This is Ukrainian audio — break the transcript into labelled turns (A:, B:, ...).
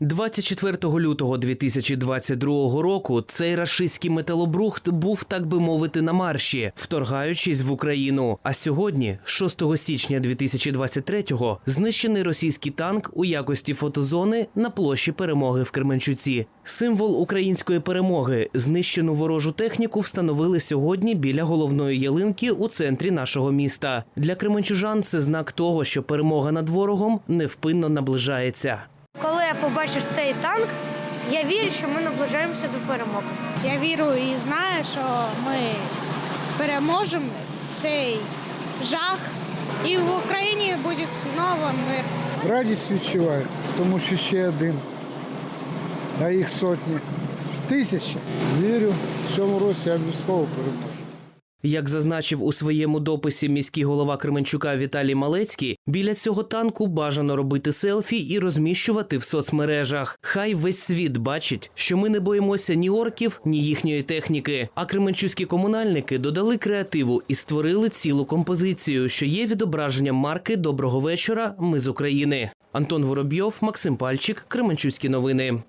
A: 24 лютого 2022 року цей рашистський металобрухт був, так би мовити, на марші, вторгаючись в Україну. А сьогодні, 6 січня 2023-го, знищений російський танк у якості фотозони на площі перемоги в Кременчуці. Символ української перемоги. Знищену ворожу техніку встановили сьогодні біля головної ялинки у центрі нашого міста. Для кременчужан це знак того, що перемога над ворогом невпинно наближається.
B: Я побачив цей танк, я вірю, що ми наближаємося до перемоги.
C: Я вірю і знаю, що ми переможемо цей жах, і в Україні буде знову мир.
D: Радість відчуваю, тому що ще один, а їх сотні, тисячі. Вірю, в цьому році я обов'язково переможу.
A: Як зазначив у своєму дописі міський голова Кременчука Віталій Малецький, біля цього танку бажано робити селфі і розміщувати в соцмережах. Хай весь світ бачить, що ми не боїмося ні орків, ні їхньої техніки. А кременчуські комунальники додали креативу і створили цілу композицію, що є відображенням марки Доброго вечора. Ми з України. Антон Воробйов, Максим Пальчик, Кременчуські новини.